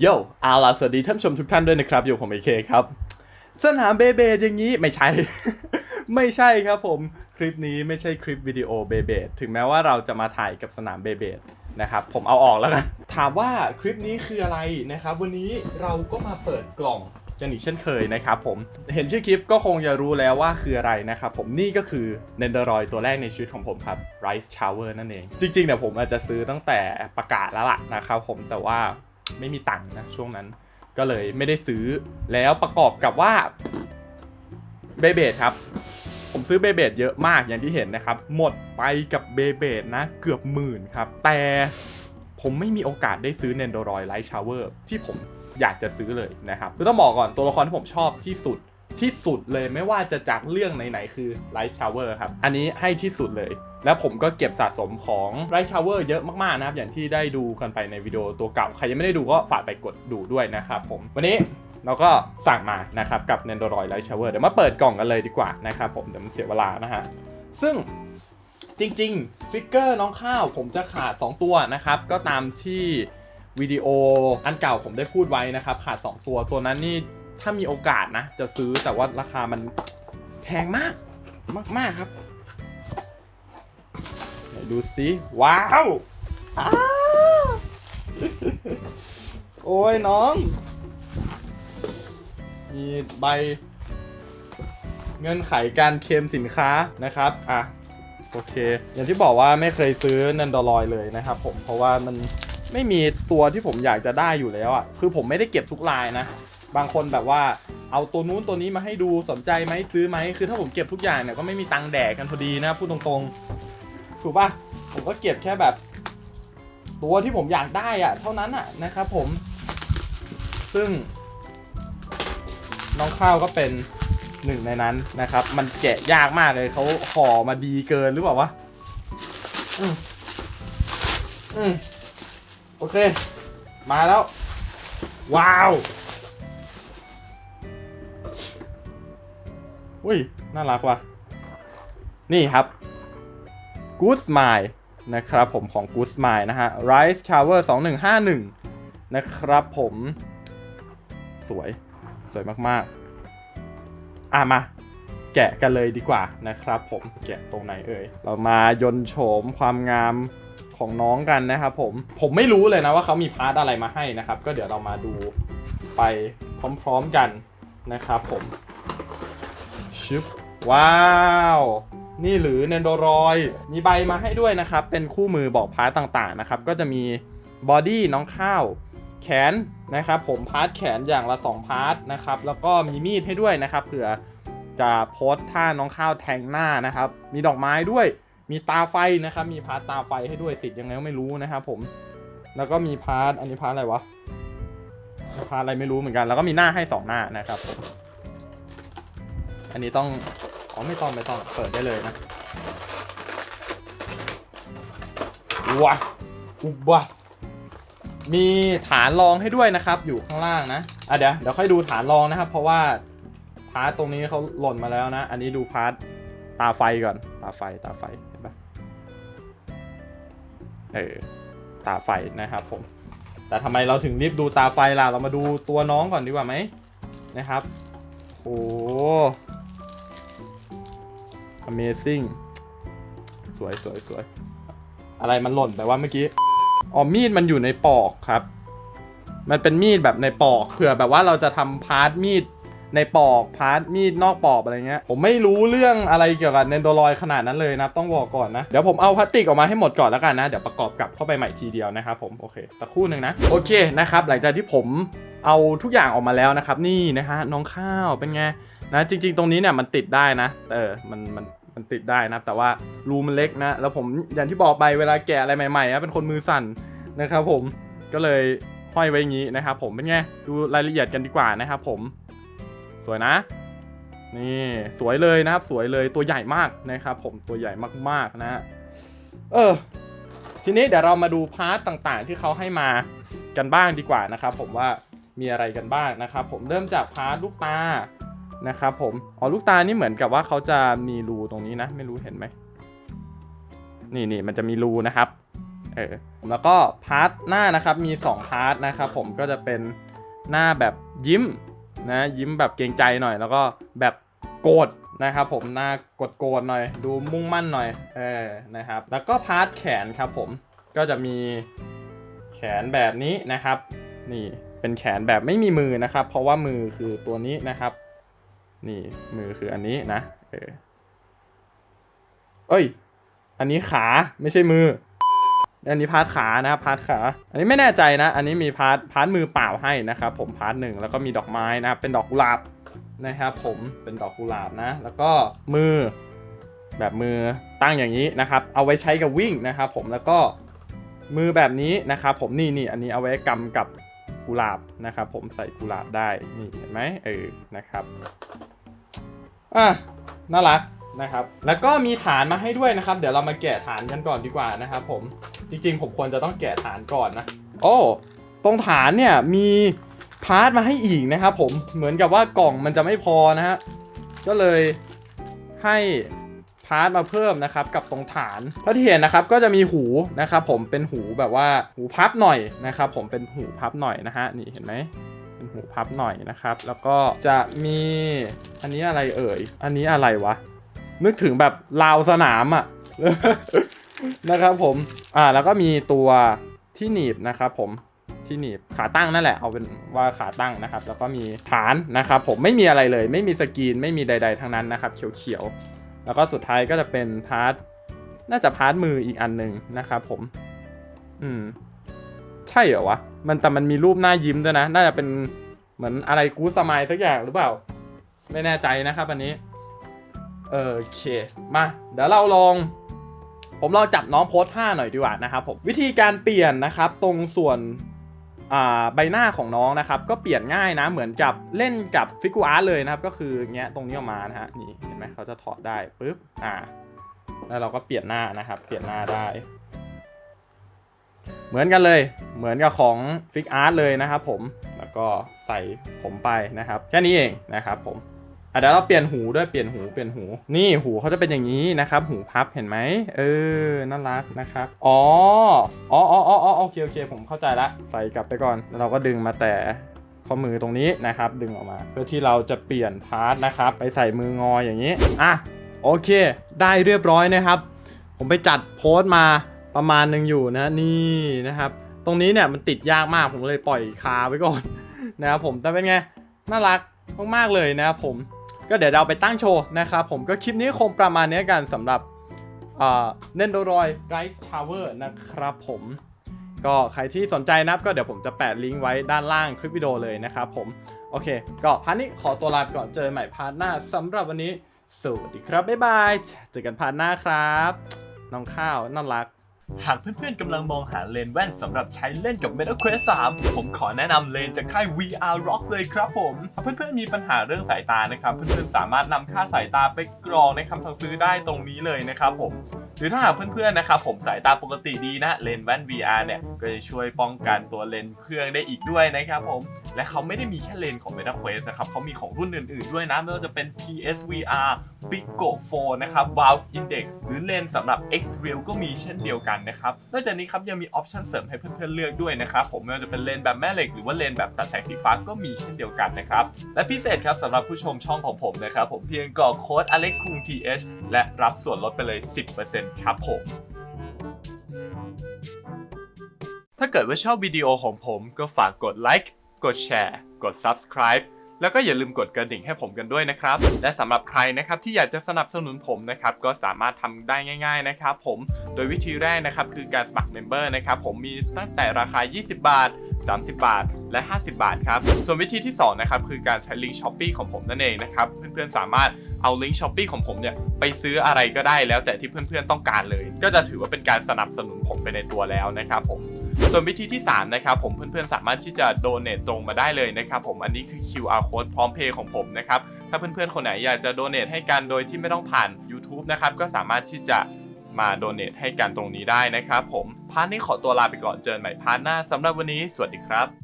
โย่เอาล่ะสวัสดีท่านชมทุกท่านด้วยนะครับ อยู่ผมเอเคครับ สนามเบเบดอย่างนี้ไม่ใช่ ไม่ใช่ครับผม คลิปนี้ไม่ใช่คลิปวิดีโอเบเบดถึงแม้ว่าเราจะมาถ่ายกับสนามเบเบดนะครับผมเอาออกแล้วกันถามว่าคลิปนี้คืออะไรนะครับ วันนี้เราก็มาเปิดกล่องกันอีกเช่นเคยนะครับผมเห็นชื่อคลิปก็คงจะรู้แล้วว่าคืออะไรนะครับผมนี่ก็คือ n e n d e r o i d ตัวแรกในชีวิตของผมครับ Rice Shower นั่นเอง จริงๆเนี่ยผมอาจจะซื้อตั้งแต่ประกาศแล้วล่ะนะครับผมแต่ว่า ไม่มีตังค์นะช่วงนั้น ก็เลยไม่ได้ซื้อแล้วประกอบกับว่าเบเบดครับผมซื้อเบเบดเยอะมากอย่างที่เห็นนะครับ หมดไปกับเบเบดนะเกือบหมื่นครับ แต่ผมไม่มีโอกาสได้ซื้อ n e n d o r o i d Light Shower ที่ผมอยากจะซื้อเลยนะครับคือต้องบอกก่อนตัวละครที่ผมชอบที่สุดที่สุดเลยไม่ว่าจะจากเรื่องไหนๆคือ Light Shower ครับ อันนี้ให้ที่สุดเลย แล้วผมก็เก็บสะสมของ Light Shower เยอะมากๆนะครับ อย่างที่ได้ดูกันไปในวิดีโอตัวเก่า ใครยังไม่ได้ดูก็ฝากไปกดดูด้วยนะครับผม วันนี้เราก็สั่งมานะครับกับ n e n d o r o i d Light Shower เดี๋ยวมาเปิดกล่องกันเลยดีกว่านะครับผมเดี๋ยวมันเสียเวลานะฮะ ซึ่งจริงๆ ฟิกเกอร์น้องข้าวผมจะขาด 2 ตัวนะครับ ก็ตามที่วิดีโออันเก่าผมได้พูดไว้นะครับ ขาด 2 ตัวตัวนั้นนี่ถ้ามีโอกาสนะ จะซื้อแต่ว่าราคามันแพงมากมากๆครับ ดูสิว้าวอ้าวโอ้ยน้อง มีใบ เงื่อนไขการเคลมสินค้านะครับ อะ โอเค อย่างที่บอกว่าไม่เคยซื้อนันดอลอยเลยนะครับผม เพราะว่ามันไม่มีตัวที่ผมอยากจะได้อยู่แล้วอะ คือผมไม่ได้เก็บทุกลายนะ บางคนแบบว่าเอาตัวนู้นตัวนี้มาให้ดูสนใจไหมซื้อไหม คือถ้าผมเก็บทุกอย่างเนี่ยก็ไม่มีตังค์แดกกันพอดีนะพูดตรงๆ ถูกปะผมก็เก็บแค่แบบ ตัวที่ผมอยากได้อะเท่านั้นอะนะครับผม ซึ่ง น้องข้าวก็เป็นหนึ่งในนั้นนะครับ มันแกะยากมากเลยเขาห่อมาดีเกินหรือเปล่าวะอืมอืมโอเค มาแล้ว ว้าวอุ้ย น่ารักว่ะ นี่ครับ Good Smile นะครับผมของ Good Smile นะฮะ Rice Shower 2151 นะครับผมสวย สวยมากๆ อะมา แกะกันเลยดีกว่านะครับผมแกะตรงไหนเอ่ย เรามายนโฉมความงามของน้องกันนะครับผม ผมไม่รู้เลยนะว่าเขามีพาร์ทอะไรมาให้นะครับ ก็เดี๋ยวเรามาดูไปพร้อมๆกันนะครับผมชึบว้าว นี่หรือเนนโดรอยมีใบมาให้ด้วยนะครับ เป็นคู่มือบอกพาร์ตต่างๆนะครับ ก็จะมีบอดี้น้องข้าว แขนนะครับ ผมพาร์ทแขนอย่างละ 2 พาร์ทนะครับ แล้วก็มีมีดให้ด้วยนะครับเผื่อจะโพสท่าน้องข้าวแทงหน้านะครับ มีดอกไม้ด้วย มีตาไฟนะครับ มีพาร์ทตาไฟให้ด้วยติดยังไงก็ไม่รู้นะครับผมแล้วก็มีพาร์ทอันนี้พาร์ทอะไรวะพาร์ทอะไรไม่รู้เหมือนกัน แล้วก็มีหน้าให้ 2 หน้านะครับผมอันนี้ต้อง อ๋อไม่ต้องไม่ต้องเปิดได้เลยนะว้าอุบะมีฐานรองให้ด้วยนะครับ อยู่ข้างล่างนะอะเดี๋ยวเดี๋ยวค่อยดูฐานรองนะครับ เพราะว่าพาร์ทตรงนี้เขาหล่นมาแล้วนะ อันนี้ดูพาร์ทตาไฟก่อน ตาไฟตาไฟเห็นปะเออตาไฟนะครับผม แต่ทำไมเราถึงรีบดูตาไฟล่ะ เรามาดูตัวน้องก่อนดีกว่าไหมนะครับ โอ้ Amazing สวยสวยสวยอะไรมันหล่นไปว่าเมื่อกี้อ๋อมีดมันอยู่ในปอกครับ มันเป็นมีดแบบในปอกเผื่อแบบว่าเราจะทำพาร์ทมีดในปอกพาร์ทมีดนอกปอกอะไรเงี้ยผมไม่รู้เรื่องอะไรเกี่ยวกับเนนโดรอยขนาดนั้นเลยนะต้องบอกก่อนนะ เดี๋ยวผมเอาพลาสติกออกมาให้หมดก่อนแล้วกันนะ เดี๋ยวประกอบกลับเข้าไปใหม่ทีเดียวนะครับผมโอเคสักครู่หนึ่งนะโอเคนะครับหลังจากที่ผมเอาทุกอย่างออกมาแล้วนะครับ นี่นะฮะน้องข้าวเป็นไง นะจริง ๆ ตรงนี้เนี่ยมันติดได้นะเออมันมันมันติดได้นะ แต่ว่ารูมันเล็กนะ แล้วผมอย่างที่บอกไปเวลาแกะอะไรใหม่ๆนะเป็นคนมือสั่นนะครับผมก็เลยห้อยไว้อย่างนี้นะครับผมเป็นไงดูรายละเอียดกันดีกว่านะครับผม สวยนะ นี่สวยเลยนะครับ สวยเลยตัวใหญ่มากนะครับผมตัวใหญ่มากๆนะ เออ ทีนี้เดี๋ยวเรามาดูพาร์ตต่างๆ ที่เขาให้มากันบ้างดีกว่านะครับ ผมว่ามีอะไรกันบ้างนะครับผมเริ่มจากพาร์ทลูกตา นะครับผม อ๋อลูกตานี่เหมือนกับว่าเขาจะมีรูตรงนี้นะ ไม่รู้เห็นไหม นี่นี่มันจะมีรูนะครับ เออ แล้วก็พาร์ทหน้านะครับ มี 2 พาร์ทนะครับผม ก็จะเป็นหน้าแบบยิ้มนะ ยิ้มแบบเกรงใจหน่อย แล้วก็แบบโกรธนะครับผม หน้ากดโกรธหน่อย ดูมุ่งมั่นหน่อย เออ นะครับ แล้วก็พาร์ทแขนครับผม ก็จะมีแขนแบบนี้นะครับ นี่ เป็นแขนแบบไม่มีมือนะครับ เพราะว่ามือคือตัวนี้นะครับ นี่มือคืออันนี้นะ เออ เอ้ย อันนี้ขาไม่ใช่มือ อันนี้พาร์ทขานะครับพาร์ทขา อันนี้ไม่แน่ใจนะ อันนี้มีพาร์ทพาร์ทมือเปล่าให้นะครับ ผมพาร์ทหนึ่งแล้วก็มีดอกไม้นะครับเป็นดอกกุหลาบนะครับผมเป็นดอกกุหลาบนะ แล้วก็มือแบบมือตั้งอย่างนี้นะครับ เอาไว้ใช้กับวิ่งนะครับผมแล้วก็มือแบบนี้นะครับผมนี่นี่อันนี้เอาไว้กำกับกุหลาบนะครับผมใส่กุหลาบได้นี่เห็นไหมเออนะครับ อะน่ารักนะครับ แล้วก็มีฐานมาให้ด้วยนะครับ เดี๋ยวเรามาแกะฐานกันก่อนดีกว่านะครับผม จริงๆ ผมควรจะต้องแกะฐานก่อนนะ โอ้ ตรงฐานเนี่ยมีพาร์ทมาให้อีกนะครับผม เหมือนกับว่ากล่องมันจะไม่พอนะฮะ ก็เลยให้พาร์ทมาเพิ่มนะครับกับตรงฐานเท่าที่เห็นนะครับก็จะมีหูนะครับผมเป็นหูแบบว่าหูพับหน่อยนะครับผมเป็นหูพับหน่อยนะฮะนี่เห็นไหม เป็นหูพับหน่อยนะครับ แล้วก็จะมีอันนี้อะไรเอ่ย อันนี้อะไรวะ นึกถึงแบบลาวสนามอะ่ะนะครับผม อ่า แล้วก็มีตัวที่หนีบนะครับผมที่หนีบขาตั้งนั่นแหละเอาเป็นว่าขาตั้งนะครับ แล้วก็มีฐานนะครับ ผมไม่มีอะไรเลย ไม่มีสกรีนไม่มีใด ๆ ทั้งนั้นนะครับ เขียวๆแล้วก็สุดท้ายก็จะเป็นพาร์ทน่าจะพาร์ทมืออีกอันหนึ่งนะครับ ผม อืม ใช่เหรอวะ มันแต่มันมีรูปหน้ายิ้มด้วยนะ น่าจะเป็นเหมือนอะไรกูสมายสักอย่างหรือเปล่า ไม่แน่ใจนะครับอันนี้เออโอเค มา เดี๋ยวเราลอง ผมลองจับน้องโพสท่าหน่อยดีกว่านะครับผมวิธีการเปลี่ยนนะครับตรงส่วนใบหน้าของน้องนะครับ ก็เปลี่ยนง่ายนะ เหมือนกับเล่นกับฟิกูอาร์เลยนะครับ ก็คือเงี้ยตรงนี้ออกมานะฮะนี่เห็นไหมเขาจะถอดได้ปุ๊บอ่าแล้วเราก็เปลี่ยนหน้านะครับ เปลี่ยนหน้าได้ เหมือนกันเลย เหมือนกับของฟิกอาร์ตเลยนะครับผม แล้วก็ใส่ผมไปนะครับ แค่นี้เองนะครับผมอะเดี๋ยวเราเปลี่ยนหูด้วยเปลี่ยนหูเปลี่ยนหู นี่หูเขาจะเป็นอย่างนี้นะครับ หูพับเห็นไหมเออน่ารักนะครับอ๋ออ๋ออ๋ออ๋อโอเคโอเค ผมเข้าใจละใส่กลับไปก่อนแล้วเราก็ดึงมาแต่ข้อมือตรงนี้นะครับ ดึงออกมา เพื่อที่เราจะเปลี่ยนพาร์ทนะครับ ไปใส่มืองออย่างนี้อะโอเค ได้เรียบร้อยนะครับ ผมไปจัดโพสต์มา ประมาณหนึ่งอยู่นะนี่นะครับ ตรงนี้เนี่ยมันติดยากมากผมเลยปล่อยคาไว้ก่อนนะครับผมแต่เป็นไงน่ารักมากๆเลยนะครับผมก็เดี๋ยวเราไปตั้งโชว์นะครับผมก็คลิปนี้คงประมาณนี้กันสำหรับเนนโดรอยไรส์ทาวเวอร์นะครับผมก็ใครที่สนใจนับก็เดี๋ยวผมจะแปะลิงก์ไว้ด้านล่างคลิปวิดีโอเลยนะครับผม โอเค ก็พาร์ทนี้ขอตัวลาไปก่อนเจอกันใหม่พาร์ทหน้าสำหรับวันนี้ สวัสดีครับ บ๊ายบาย เจอกันพาร์ทหน้าครับ น้องข้าวน่ารัก หากเพื่อนๆกำลังมองหาเลนส์แว่นสำหรับใช้เล่นกับ Meta Quest 3 ผมขอแนะนำเลนส์จากค่าย VR Rock เลยครับผมเพื่อนๆมีปัญหาเรื่องสายตานะครับ เพื่อนๆสามารถนำค่าสายตาไปกรองในคำสั่งซื้อได้ตรงนี้เลยนะครับผม หรือถ้าหากเพื่อนๆนะครับผมสายตาปกติดีนะเลนส์แว่น VR เนี่ยก็จะช่วยป้องกันตัวเลนส์เครื่องได้อีกด้วยนะครับผมและเขาไม่ได้มีแค่เลนส์ของ Meta Quest นะครับเขามีของรุ่นอื่นๆด้วยนะไม่ว่าจะเป็น PSVR Pico 4 นะครับ Valve Index หรือเลนส์สำหรับ X Real ก็มีเช่นเดียวกันนะครับนอกจากนี้ครับยังมีออปชันเสริมให้เพื่อนๆเลือกด้วยนะครับผมไม่ว่าจะเป็นเลนส์แบบแม่เหล็กหรือว่าเลนส์แบบตัดแสงสีฟ้าก็มีเช่นเดียวกันนะครับและพิเศษครับสำหรับผู้ชมช่องของผมนะครับผมเพียงกรอกโค้ด Alex คุง TH และรับส่วนลดไปเลย 10%ครับผม ถ้าเกิดว่าชอบวิดีโอของผมก็ฝากกดไลค์ กดแชร์ กด Subscribe แล้วก็อย่าลืมกดกระดิ่งให้ผมกันด้วยนะครับ และสำหรับใครนะครับที่อยากจะสนับสนุนผมนะครับก็สามารถทำได้ง่าย ๆนะครับ ผมโดยวิธีแรกนะครับคือการสมัครเมมเบอร์นะครับผมมีตั้งแต่ราคา 20 บาท 30 บาท และ 50 บาทครับ ส่วนวิธีที่2นะครับคือการใช้ลิงก์ช้อปปีของผมนั่นเองนะครับเพื่อนๆสามารถ เอาลิงก์ช้อปปีของผมเนี่ยไปซื้ออะไรก็ได้แล้วแต่ที่เพื่อนๆต้องการเลย ก็จะถือว่าเป็นการสนับสนุนผมไปในตัวแล้วนะครับผมส่วนวิธีที่ 3 นะครับผมเพื่อนๆสามารถที่จะโดเน a ตรงมาได้เลยนะครับผมอันนี้คือ QR code พร้อมเพย์ของผมนะครับถ้าเพื่อนๆคนไหนอยากจะโดเน a ให้กันโดยที่ไม่ต้องผ่าน YouTube นะครับก็สามารถที่จะมาโดเน a ให้กันตรงนี้ได้นะครับผมพาร์ทนี้ขอตัวลาไปก่อนเจอกันใหม่พาร์ทหน้าสำหรับวันนี้ สวัสดีครับ